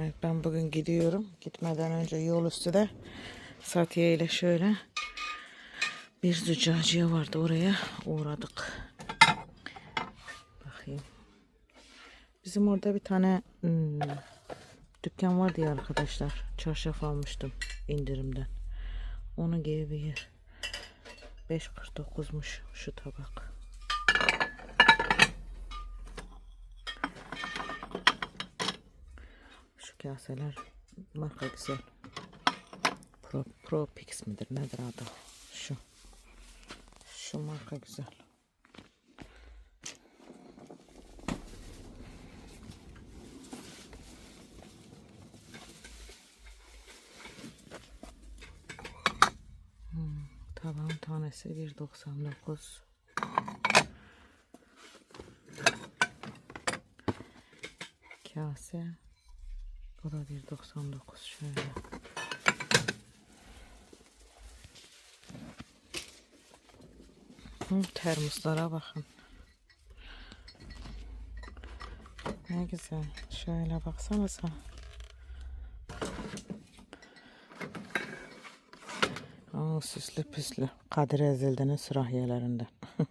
Evet ben bugün gidiyorum. Gitmeden önce yol üstü de Satiye ile şöyle bir züccaciye vardı oraya uğradık. Bakayım. Bizim orada bir tane hmm, dükkan vardı ya arkadaşlar. Çarşaf almıştım indirimden. Onun gibi bir yer. 5.49'muş şu tabak. Kaseler marka güzel. Pro, Pro Pix midir nedir adı? Şu. Şu marka güzel. Hmm, Taban tanesi 1.99. Kase bu da 1.99 şöyle. Hı, termoslara bakın. Ne güzel. Şöyle baksanıza. Aa, süslü püslü. Kadir Ezildi'nin sürahiyelerinden.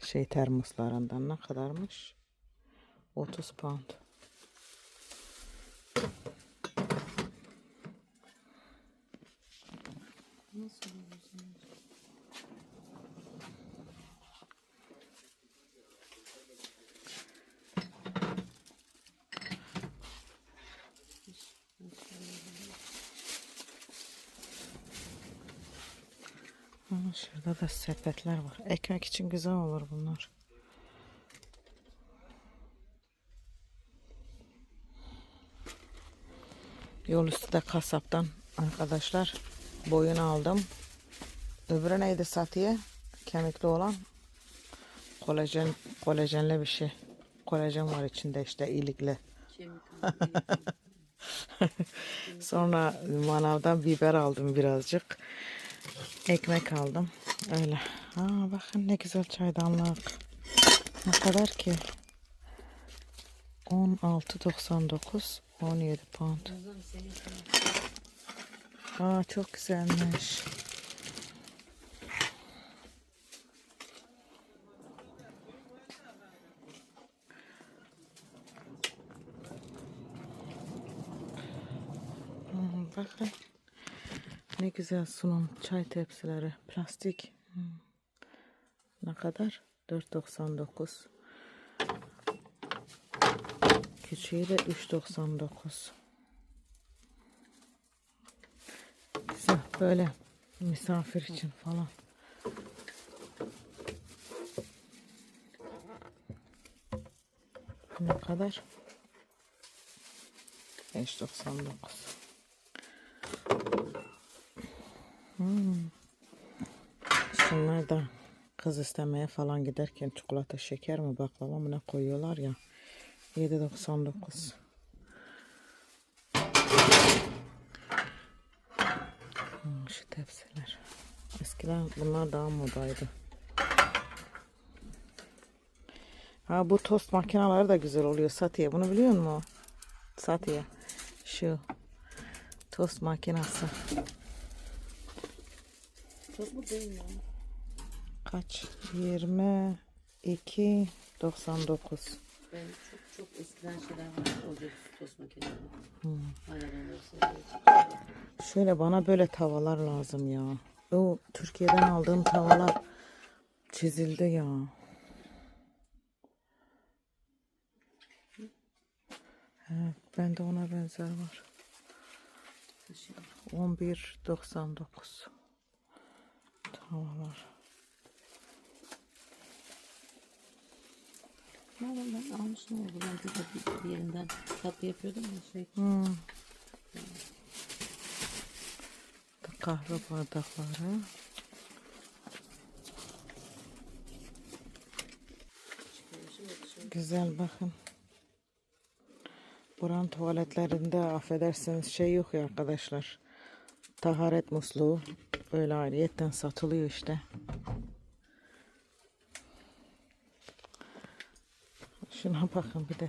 şey termoslarından ne kadarmış? 30 pound. Aa, şurada da sepetler var. Ekmek için güzel olur bunlar. Yol üstü de kasaptan arkadaşlar boyun aldım. Öbürü neydi Satiye? Kemikli olan. Kolajen, kolajenli bir şey. Kolajen var içinde işte iyilikle. Sonra manavdan biber aldım birazcık. Ekmek aldım. Öyle. Aa, bakın ne güzel çaydanlık. Ne kadar ki? 16.99 17 pound. Aa çok güzelmiş. Hmm, bakın. Ne güzel sunum çay tepsileri. Plastik. Hmm. Ne kadar? 4.99. Küçüğü de 3.99. Güzel böyle misafir için falan. Ne kadar? 5.99. Şunlar da kız istemeye falan giderken çikolata şeker mi baklava mı ne koyuyorlar ya. 7.99. Hmm, şu tepsiler. Eskiden bunlar daha modaydı. Ha bu tost makineleri de güzel oluyor Satiye. Bunu biliyor musun? Satiye. Şu tost makinesi. Çok mu değil mi? Kaç? 99. Ben çok çok eskiden şeyler vardı. Ocak tost makineleri. Hmm. Şey Şöyle bana böyle tavalar lazım ya. O Türkiye'den aldığım tavalar çizildi ya. Evet, ben de ona benzer var. 11.99 sıcak havalar. Madem ben almışım oldu. Ben de bir yerinden tatlı yapıyordum ya sürekli. Hmm. Kahve bardakları. Güzel bakın. Buranın tuvaletlerinde affedersiniz şey yok ya arkadaşlar. Taharet musluğu böyle ayrıyetten satılıyor işte. Şuna bakın bir de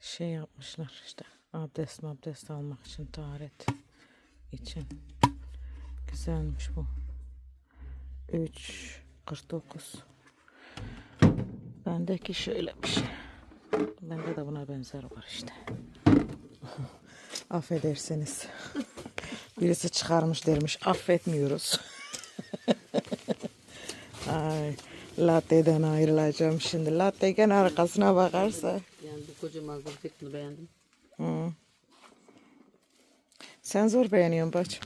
şey yapmışlar işte abdest abdest almak için taharet için. Güzelmiş bu. 3.49 Bendeki şöyle bir şey. Bende de buna benzer var işte. Affedersiniz. Birisi çıkarmış dermiş. Affetmiyoruz. Ay, latte'den ayrılacağım şimdi. Latte gene arkasına bakarsa. Yani bu kocaman bunu beğendim. Hı. Sen zor beğeniyorsun bacım.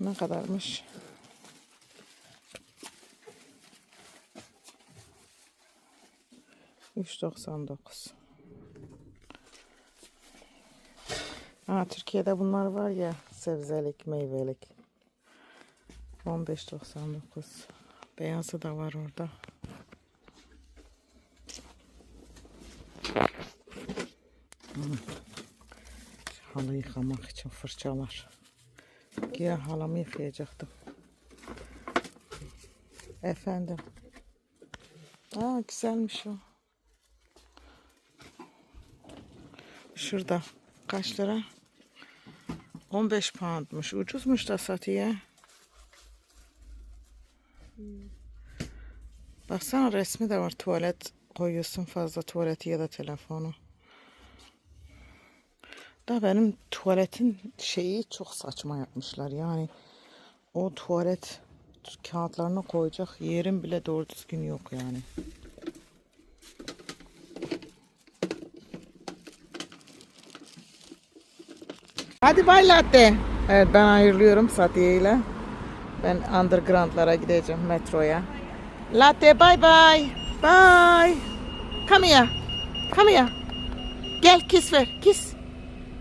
Ne kadarmış? Üç doksan dokuz. Ha, Türkiye'de bunlar var ya sebzelik, meyvelik. 15.99. Beyazı da var orada. Halı yıkamak için fırçalar. Güya halamı yıkayacaktım. Efendim. Aa güzelmiş o. Şurada. Kaç lira? 15 poundmuş. Ucuzmuş da satıya. Baksana resmi de var. Tuvalet koyuyorsun fazla tuvaleti ya da telefonu. Da benim tuvaletin şeyi çok saçma yapmışlar. Yani o tuvalet kağıtlarını koyacak yerim bile doğru düzgün yok yani. Hadi bay latte. Evet ben ayrılıyorum Satiye ile. Ben undergroundlara gideceğim metroya. Latte bye bye. Bye. Come here. Come here. Gel kiss ver. Kiss.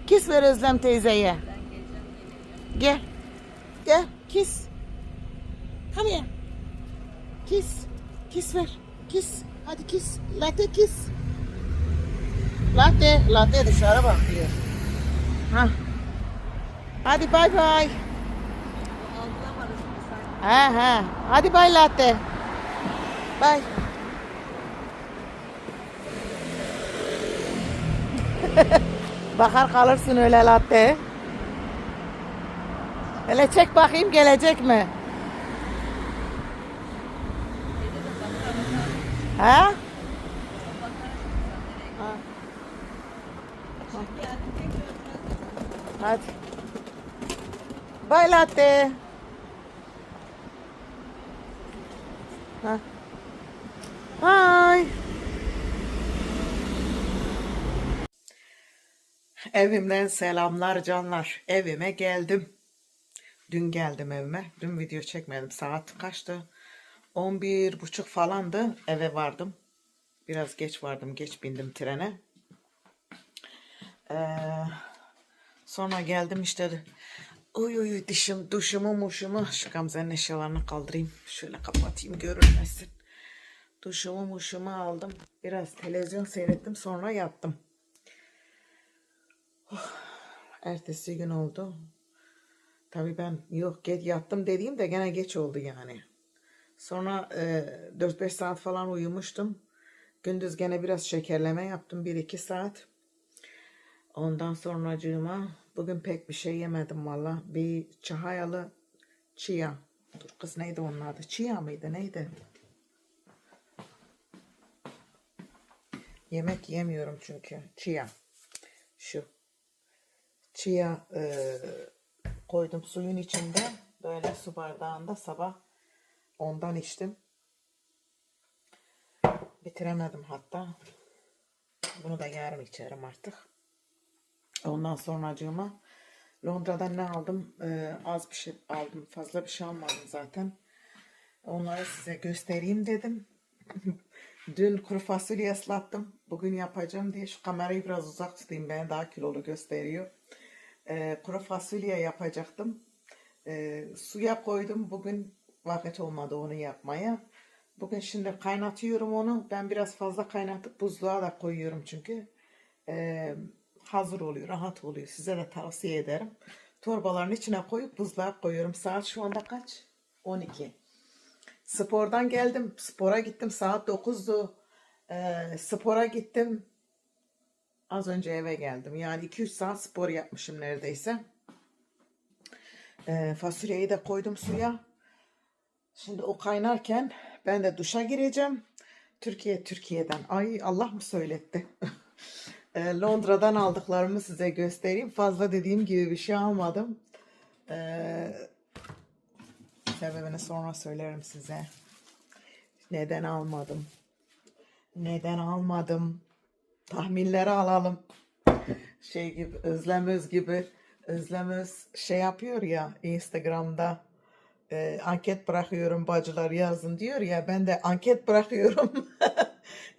Kiss ver Özlem teyzeye. Gel. Gel. Kiss. Come here. Kiss. Kiss ver. Kiss. Hadi kiss. Latte kiss. Latte. Latte dışarı bakıyor. Ha. Hadi bay bay. Ha ha. Hadi bay latte. Bay. Bakar kalırsın öyle latte. Hele çek bakayım gelecek mi? Ha? Ha. Hadi. Bay latte. Ha. Bye. Evimden selamlar canlar. Evime geldim. Dün geldim evime. Dün video çekmedim. Saat kaçtı? 11 buçuk falandı. Eve vardım. Biraz geç vardım. Geç bindim trene. Ee, sonra geldim işte. Uy uy, dişim, duşumu muşumu. Şu Gamze'nin eşyalarını kaldırayım. Şöyle kapatayım görünmesin. Duşumu muşumu aldım. Biraz televizyon seyrettim. Sonra yattım. Ertesi gün oldu. Tabii ben yok geç yattım dediğim de gene geç oldu yani. Sonra e, 4-5 saat falan uyumuştum. Gündüz gene biraz şekerleme yaptım 1-2 saat. Ondan sonracığıma bugün pek bir şey yemedim valla. Bir çahayalı chia. Dur kız neydi onun adı? Chia mıydı neydi? Yemek yemiyorum çünkü. Chia. Şu. Chia e, koydum suyun içinde. Böyle su bardağında sabah ondan içtim. Bitiremedim hatta. Bunu da yarın içerim artık. Ondan sonracığıma Londra'dan ne aldım? Ee, az bir şey aldım. Fazla bir şey almadım zaten. Onları size göstereyim dedim. Dün kuru fasulye ıslattım. Bugün yapacağım diye şu kamerayı biraz uzak tutayım. Beni daha kilolu gösteriyor. Ee, kuru fasulye yapacaktım. Ee, suya koydum. Bugün vakit olmadı onu yapmaya. Bugün şimdi kaynatıyorum onu. Ben biraz fazla kaynatıp buzluğa da koyuyorum çünkü. Ee, hazır oluyor, rahat oluyor. Size de tavsiye ederim. Torbaların içine koyup buzluğa koyuyorum. Saat şu anda kaç? 12. Spordan geldim. Spora gittim. Saat 9'du. Ee, spora gittim. Az önce eve geldim. Yani 2-3 saat spor yapmışım neredeyse. Ee, fasulyeyi de koydum suya. Şimdi o kaynarken ben de duşa gireceğim. Türkiye Türkiye'den. Ay Allah mı söyletti? Ee, Londra'dan aldıklarımı size göstereyim. Fazla dediğim gibi bir şey almadım. Ee, sebebini sonra söylerim size. Neden almadım? Neden almadım? Tahminleri alalım. Şey gibi Özlem Öz gibi Özlem Öz şey yapıyor ya Instagram'da e, anket bırakıyorum bacılar yazın diyor ya ben de anket bırakıyorum.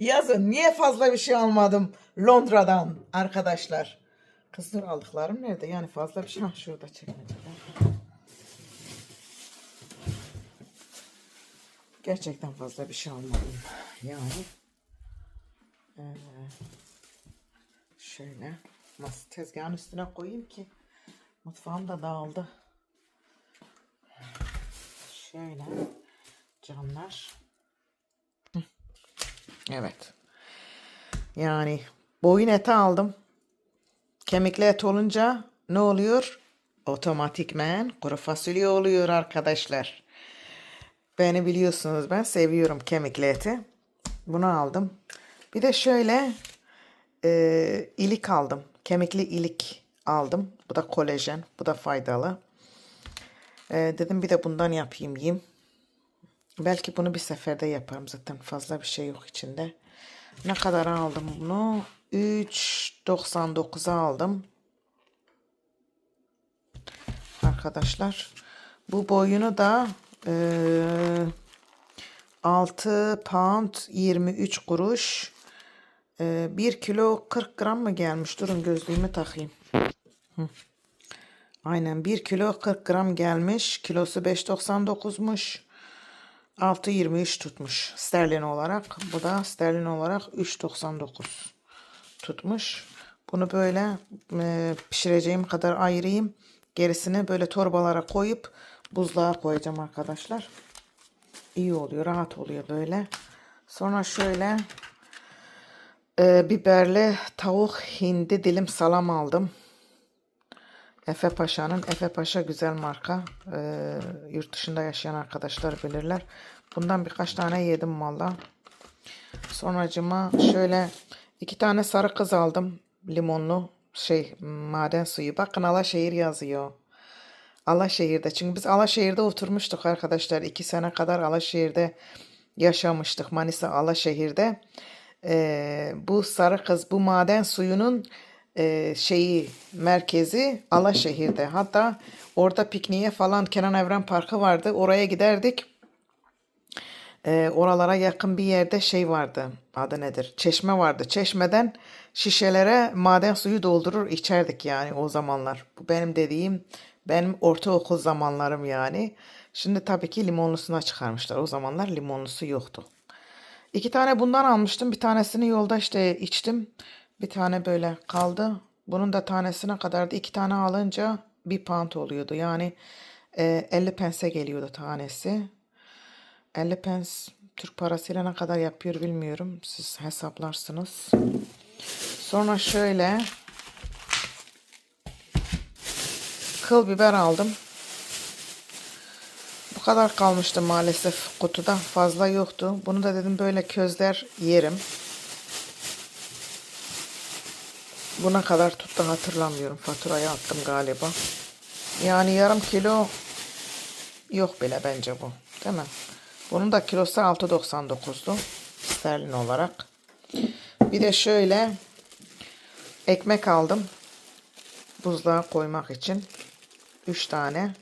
yazın niye fazla bir şey almadım Londra'dan arkadaşlar. Kızlar aldıklarım nerede? Yani fazla bir şey. Ha şurada çekmecede. Gerçekten fazla bir şey almadım. Yani eee, şöyle masa tezgahın üstüne koyayım ki mutfağım da dağıldı. Şöyle camlar. Evet. Yani boyun eti aldım. Kemikli et olunca ne oluyor? Otomatikmen kuru fasulye oluyor arkadaşlar. Beni biliyorsunuz ben seviyorum kemikli eti. Bunu aldım. Bir de şöyle e, ilik aldım. Kemikli ilik aldım. Bu da kolajen. Bu da faydalı. E, dedim bir de bundan yapayım yiyeyim. Belki bunu bir seferde yaparım zaten. Fazla bir şey yok içinde. Ne kadar aldım bunu? 3.99'a aldım. Arkadaşlar. Bu boyunu da eee 6 pound 23 kuruş. Eee 1 kilo 40 gram mı gelmiş? Durun gözlüğümü takayım. Hı. Aynen 1 kilo 40 gram gelmiş. Kilosu 5.99'muş. 6.23 tutmuş sterlin olarak. Bu da sterlin olarak 3.99 tutmuş. Bunu böyle e, pişireceğim kadar ayırayım. Gerisini böyle torbalara koyup buzluğa koyacağım arkadaşlar. İyi oluyor, rahat oluyor böyle. Sonra şöyle e, biberli tavuk hindi dilim salam aldım. Efe Paşa'nın Efe Paşa güzel marka. Ee, yurt dışında yaşayan arkadaşlar bilirler. Bundan birkaç tane yedim valla. Sonracıma şöyle iki tane sarı kız aldım. Limonlu şey maden suyu. Bakın Alaşehir yazıyor. Alaşehir'de. Çünkü biz Alaşehir'de oturmuştuk arkadaşlar. iki sene kadar Alaşehir'de yaşamıştık. Manisa Alaşehir'de. Ee, bu sarı kız bu maden suyunun e, şeyi merkezi Alaşehir'de. Hatta orada pikniğe falan Kenan Evren Parkı vardı. Oraya giderdik. E, oralara yakın bir yerde şey vardı. Adı nedir? Çeşme vardı. Çeşmeden şişelere maden suyu doldurur içerdik yani o zamanlar. Bu benim dediğim benim ortaokul zamanlarım yani. Şimdi tabii ki limonlusuna çıkarmışlar. O zamanlar limonlusu yoktu. İki tane bundan almıştım. Bir tanesini yolda işte içtim. Bir tane böyle kaldı. Bunun da tanesine kadardı. İki tane alınca bir pound oluyordu. Yani e, 50 pense geliyordu tanesi. 50 pence Türk parasıyla ne kadar yapıyor bilmiyorum. Siz hesaplarsınız. Sonra şöyle kıl biber aldım. Bu kadar kalmıştı maalesef kutuda. Fazla yoktu. Bunu da dedim böyle közler yerim. Buna kadar tuttu hatırlamıyorum. Faturayı attım galiba. Yani yarım kilo yok bile bence bu. Değil mi? Bunun da kilosu 6.99'du. Sterlin olarak. Bir de şöyle ekmek aldım. Buzluğa koymak için. 3 tane.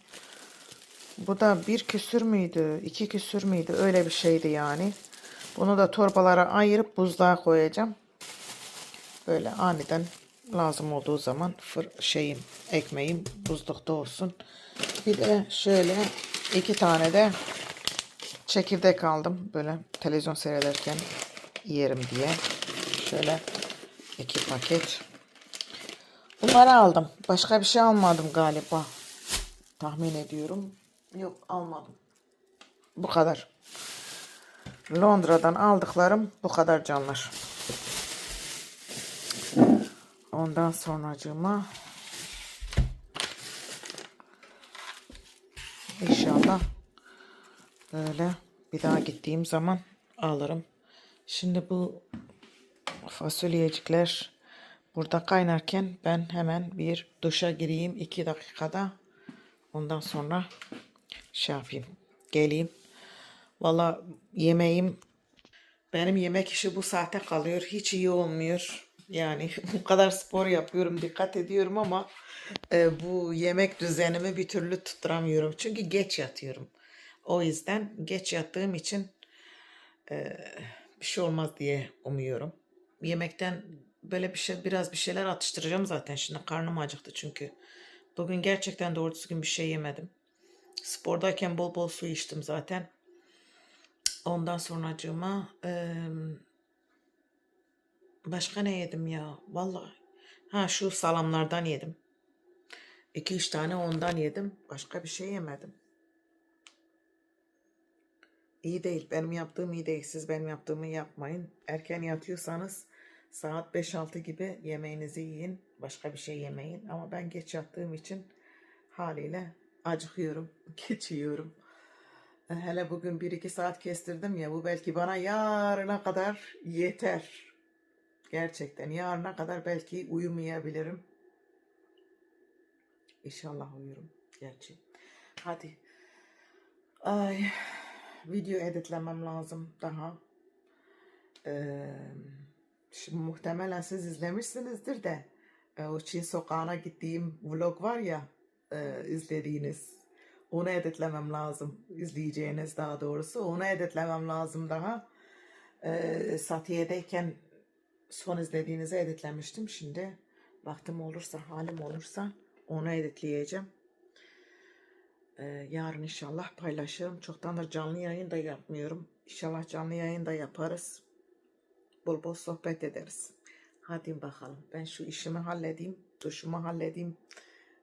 Bu da bir küsür müydü? iki küsür müydü? Öyle bir şeydi yani. Bunu da torbalara ayırıp buzluğa koyacağım. Böyle aniden lazım olduğu zaman fır, şeyim ekmeğim buzlukta olsun. Bir de şöyle iki tane de çekirdek aldım. Böyle televizyon seyrederken yerim diye. Şöyle iki paket. Bunları aldım. Başka bir şey almadım galiba. Tahmin ediyorum. Yok almadım. Bu kadar. Londra'dan aldıklarım bu kadar canlar. Ondan sonracığıma inşallah böyle bir daha gittiğim zaman alırım. Şimdi bu fasulyecikler burada kaynarken ben hemen bir duşa gireyim iki dakikada. Ondan sonra şey yapayım. Geleyim. Valla yemeğim benim yemek işi bu saate kalıyor. Hiç iyi olmuyor. Yani bu kadar spor yapıyorum, dikkat ediyorum ama e, bu yemek düzenimi bir türlü tutturamıyorum. Çünkü geç yatıyorum. O yüzden geç yattığım için bir şey olmaz diye umuyorum. Yemekten böyle bir şey biraz bir şeyler atıştıracağım zaten. Şimdi karnım acıktı çünkü. Bugün gerçekten doğru düzgün bir şey yemedim. Spordayken bol bol su içtim zaten. Ondan sonracığıma eee başka ne yedim ya? Vallahi. Ha şu salamlardan yedim. 2-3 tane ondan yedim. Başka bir şey yemedim. İyi değil. Benim yaptığım iyi değil. Siz benim yaptığımı yapmayın. Erken yatıyorsanız saat 5-6 gibi yemeğinizi yiyin. Başka bir şey yemeyin. Ama ben geç yattığım için haliyle acıkıyorum. Geç yiyorum. Hele bugün 1-2 saat kestirdim ya. Bu belki bana yarına kadar yeter. Gerçekten yarına kadar belki uyumayabilirim. İnşallah uyurum. Gerçi. Hadi. Ay, video editlemem lazım daha. Ee, şimdi muhtemelen siz izlemişsinizdir de e, o Çin sokağına gittiğim vlog var ya e, izlediğiniz. Onu editlemem lazım. İzleyeceğiniz daha doğrusu. Onu editlemem lazım daha. E, Satiye'deyken son izlediğinizi editlemiştim. Şimdi vaktim olursa, halim olursa onu editleyeceğim. Ee, yarın inşallah paylaşırım. Çoktandır canlı yayın da yapmıyorum. İnşallah canlı yayın da yaparız. Bol bol sohbet ederiz. Hadi bakalım. Ben şu işimi halledeyim. Duşumu halledeyim.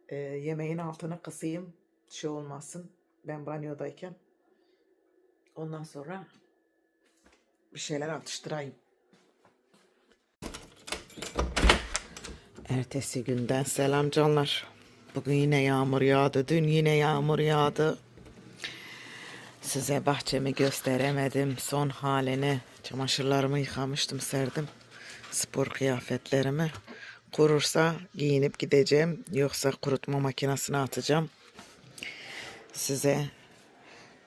Ee, yemeğin altını kısayım. Şey olmasın. Ben banyodayken. Ondan sonra bir şeyler atıştırayım. Ertesi günden selam canlar. Bugün yine yağmur yağdı. Dün yine yağmur yağdı. Size bahçemi gösteremedim. Son halini. Çamaşırlarımı yıkamıştım serdim. Spor kıyafetlerimi. Kurursa giyinip gideceğim. Yoksa kurutma makinesine atacağım. Size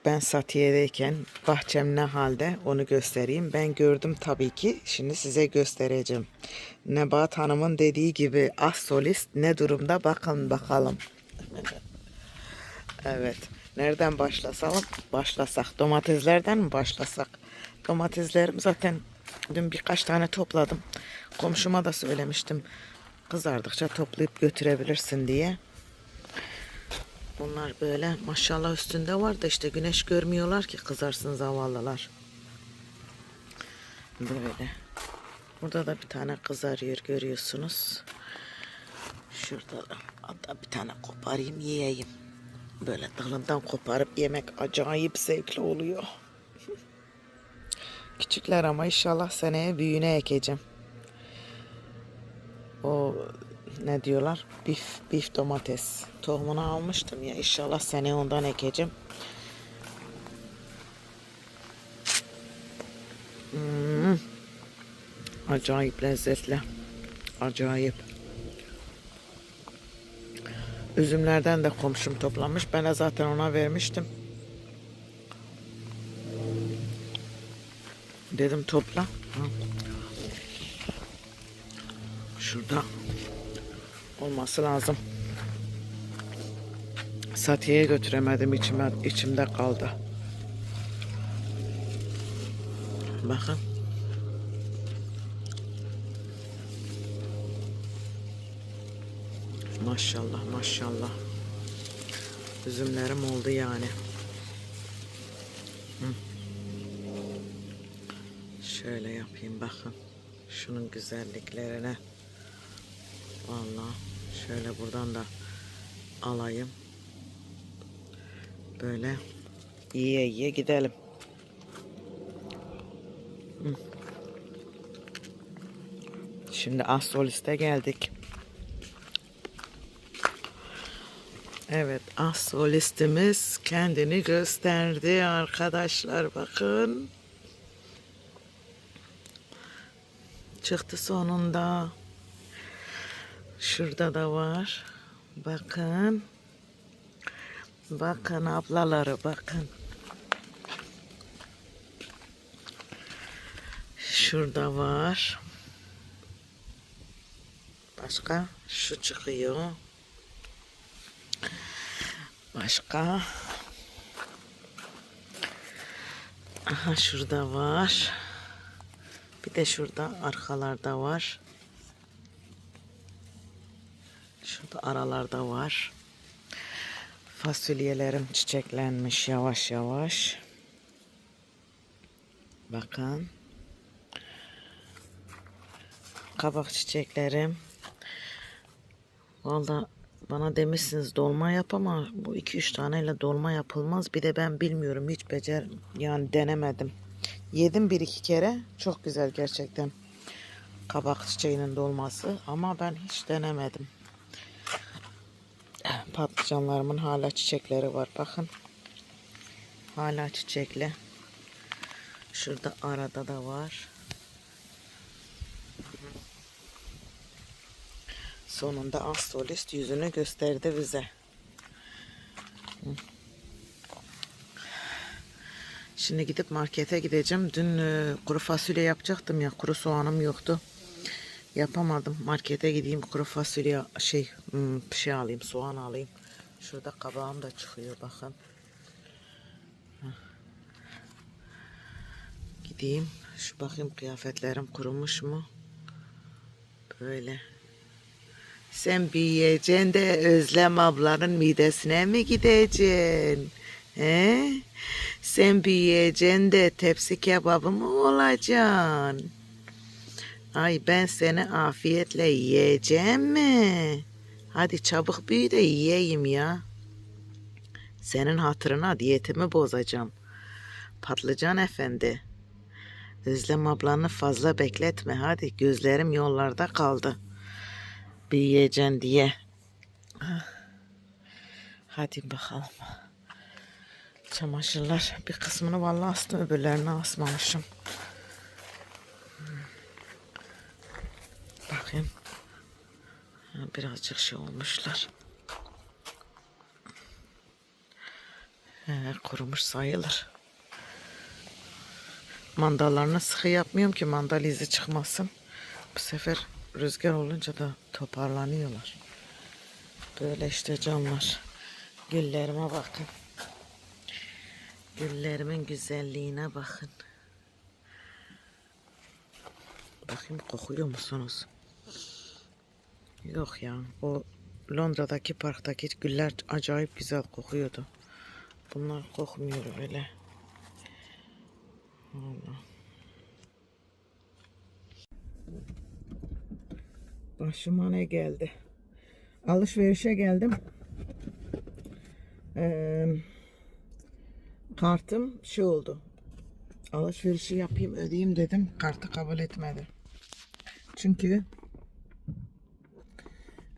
ben Satiye'deyken bahçem ne halde onu göstereyim. Ben gördüm tabii ki. Şimdi size göstereceğim. Nebahat Hanım'ın dediği gibi az solist ne durumda bakın bakalım. evet. Nereden başlasalım? Başlasak. Domateslerden mi başlasak? Domateslerim zaten dün birkaç tane topladım. Komşuma da söylemiştim. Kızardıkça toplayıp götürebilirsin diye. Bunlar böyle maşallah üstünde var da işte güneş görmüyorlar ki kızarsın zavallılar. Böyle. Burada da bir tane kızarıyor görüyorsunuz. Şurada da hatta bir tane koparayım yiyeyim. Böyle dalından koparıp yemek acayip zevkli oluyor. Küçükler ama inşallah seneye büyüğüne ekeceğim. O ne diyorlar? Bif, bif domates. Tohumunu almıştım ya. İnşallah seneye ondan ekeceğim. Hmm. Acayip lezzetli. Acayip. Üzümlerden de komşum toplamış. Ben de zaten ona vermiştim. Dedim topla. Şurada olması lazım. Satiye'ye götüremedim içime, içimde kaldı. Bakın. Maşallah maşallah. Üzümlerim oldu yani. Şöyle yapayım bakın. Şunun güzelliklerine. Vallahi Şöyle buradan da alayım. Böyle yiye yiye gidelim. Şimdi Astrolis'te geldik. Evet astrolistimiz kendini gösterdi arkadaşlar bakın. Çıktı sonunda. Şurada da var. Bakın. Bakın ablaları bakın. Şurada var. Başka şu çıkıyor. Başka. Aha şurada var. Bir de şurada arkalarda var. Şurada aralarda var. Fasulyelerim çiçeklenmiş yavaş yavaş. Bakın. Kabak çiçeklerim. Valla bana demişsiniz dolma yap ama bu 2-3 taneyle dolma yapılmaz. Bir de ben bilmiyorum hiç becer yani denemedim. Yedim bir iki kere. Çok güzel gerçekten. Kabak çiçeğinin dolması ama ben hiç denemedim. Patlıcanlarımın hala çiçekleri var bakın. Hala çiçekli. Şurada arada da var. Sonunda astrolist yüzünü gösterdi bize. Şimdi gidip markete gideceğim. Dün e, kuru fasulye yapacaktım ya. Kuru soğanım yoktu. Yapamadım. Markete gideyim kuru fasulye şey şey alayım. Soğan alayım. Şurada kabağım da çıkıyor bakın. Gideyim. Şu bakayım kıyafetlerim kurumuş mu? Böyle. Sen büyüyeceksin de Özlem ablanın midesine mi gideceksin? He? Sen büyüyeceksin de tepsi kebabı mı olacaksın? Ay ben seni afiyetle yiyeceğim mi? Hadi çabuk büyü de yiyeyim ya. Senin hatırına diyetimi bozacağım. Patlıcan efendi. Özlem ablanı fazla bekletme hadi. Gözlerim yollarda kaldı büyüyeceksin diye. Hadi bakalım. Çamaşırlar bir kısmını vallahi astım öbürlerini asmamışım. Bakayım. Birazcık şey olmuşlar. He, kurumuş sayılır. Mandallarını sıkı yapmıyorum ki mandal izi çıkmasın. Bu sefer rüzgar olunca da toparlanıyorlar. Böyle işte canlar. Güllerime bakın. Güllerimin güzelliğine bakın. Bakayım kokuyor musunuz? Yok ya. O Londra'daki parktaki güller acayip güzel kokuyordu. Bunlar kokmuyor öyle. Allah. Başıma ne geldi? Alışverişe geldim. Ee, kartım şey oldu. Alışverişi yapayım ödeyeyim dedim. Kartı kabul etmedi. Çünkü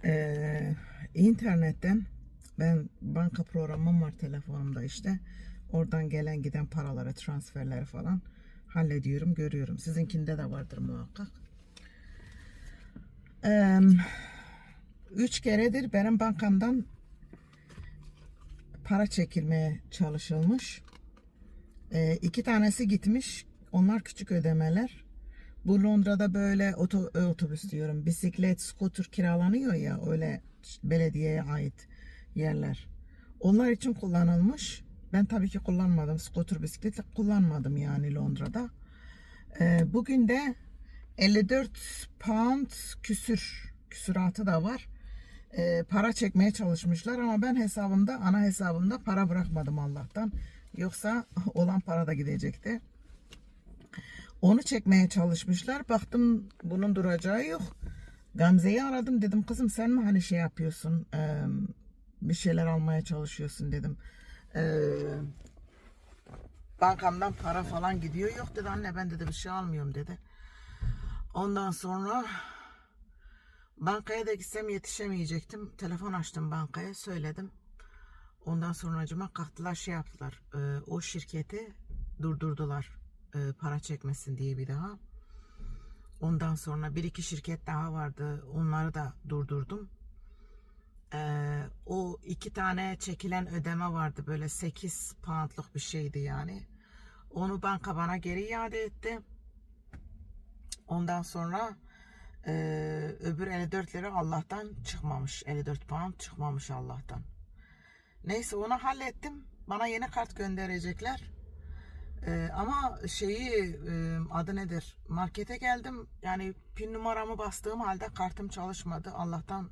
ee, internetten ben banka programım var telefonumda işte. Oradan gelen giden paraları, transferleri falan hallediyorum, görüyorum. Sizinkinde de vardır muhakkak. Ee, üç keredir benim bankamdan para çekilmeye çalışılmış. Ee, iki tanesi gitmiş. Onlar küçük ödemeler. Bu Londra'da böyle oto, e, otobüs diyorum. Bisiklet, scooter kiralanıyor ya öyle belediyeye ait yerler. Onlar için kullanılmış. Ben tabii ki kullanmadım. Scooter bisiklet kullanmadım yani Londra'da. Ee, bugün de 54 pound küsür küsuratı da var. Ee, para çekmeye çalışmışlar ama ben hesabımda ana hesabımda para bırakmadım Allah'tan. Yoksa olan para da gidecekti. Onu çekmeye çalışmışlar. Baktım bunun duracağı yok. Gamze'yi aradım dedim kızım sen mi hani şey yapıyorsun eee, bir şeyler almaya çalışıyorsun dedim. Eee, bankamdan para falan gidiyor yok dedi anne ben dedi bir şey almıyorum dedi. Ondan sonra Bankaya da gitsem yetişemeyecektim. Telefon açtım bankaya söyledim. Ondan sonra acıma kalktılar şey yaptılar. e, o şirketi durdurdular. E, para çekmesin diye bir daha. Ondan sonra bir iki şirket daha vardı. Onları da durdurdum. Ee, o iki tane çekilen ödeme vardı. Böyle 8 poundluk bir şeydi yani. Onu banka bana geri iade etti. Ondan sonra e, öbür 54 lira Allah'tan çıkmamış. 54 pound çıkmamış Allah'tan. Neyse onu hallettim. Bana yeni kart gönderecekler. Ee, ama şeyi e, adı nedir? Markete geldim. Yani pin numaramı bastığım halde kartım çalışmadı. Allah'tan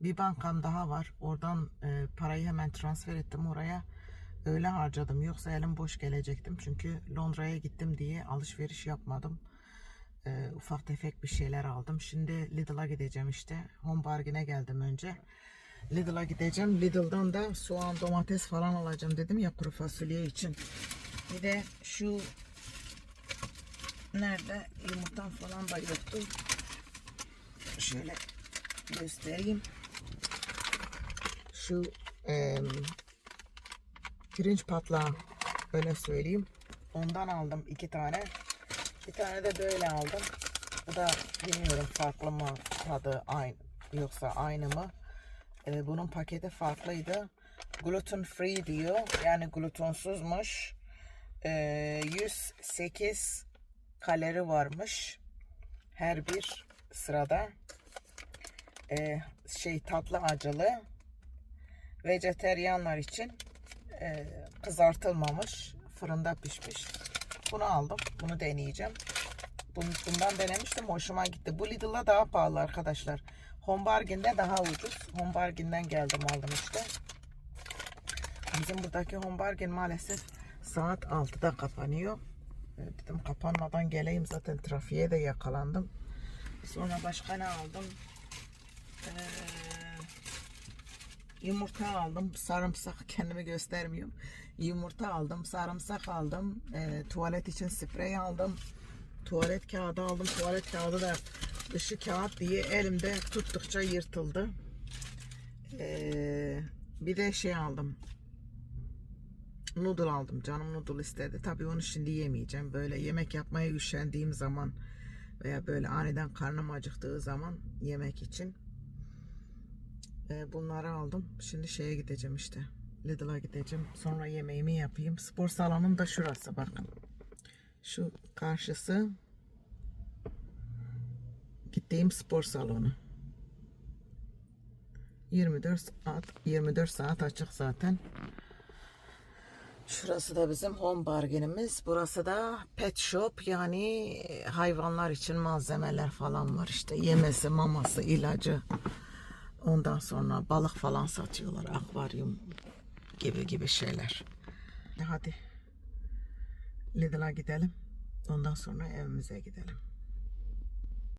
bir bankam daha var. Oradan e, parayı hemen transfer ettim oraya. Öyle harcadım. Yoksa elim boş gelecektim. Çünkü Londra'ya gittim diye alışveriş yapmadım. E, ufak tefek bir şeyler aldım. Şimdi Lidl'a gideceğim işte. Home Bargain'e geldim önce. Lidl'a gideceğim. Lidl'dan da soğan, domates falan alacağım dedim ya kuru fasulye için. Bir de şu nerede yumurtam falan da yoktu. Şöyle göstereyim. Şu em, pirinç patlağı öyle söyleyeyim. Ondan aldım iki tane. Bir tane de böyle aldım. Bu da bilmiyorum farklı mı tadı aynı yoksa aynı mı? Ee, bunun paketi farklıydı. Gluten free diyor. Yani glutensuzmuş. Ee, 108 kalori varmış. Her bir sırada. Ee, şey tatlı acılı. Vejeteryanlar için e, kızartılmamış. Fırında pişmiş. Bunu aldım. Bunu deneyeceğim. Bun- Bundan denemiştim. Hoşuma gitti. Bu Lidl'da daha pahalı arkadaşlar. Home Bargain'de daha ucuz. Home Bargain'den geldim aldım işte. Bizim buradaki Home Bargain maalesef saat 6'da kapanıyor. E, Dedim kapanmadan geleyim zaten trafiğe de yakalandım. Sonra başka ne aldım? Ee, yumurta aldım. Sarımsak kendimi göstermiyorum. Yumurta aldım. Sarımsak aldım. e, tuvalet için sprey aldım. Tuvalet kağıdı aldım. Tuvalet kağıdı da dışı kağıt diye elimde tuttukça yırtıldı. Ee, bir de şey aldım. Noodle aldım. Canım noodle istedi. Tabii onu şimdi yemeyeceğim. Böyle yemek yapmaya üşendiğim zaman veya böyle aniden karnım acıktığı zaman yemek için e, bunları aldım. Şimdi şeye gideceğim işte. Lidl'a gideceğim. Sonra yemeğimi yapayım. Spor salonum da şurası bakın. Şu karşısı gittiğim spor salonu. 24 saat 24 saat açık zaten. Şurası da bizim home bargainimiz. Burası da pet shop yani hayvanlar için malzemeler falan var işte. Yemesi, maması, ilacı. Ondan sonra balık falan satıyorlar. Akvaryum gibi gibi şeyler. Hadi Lidl'a gidelim. Ondan sonra evimize gidelim.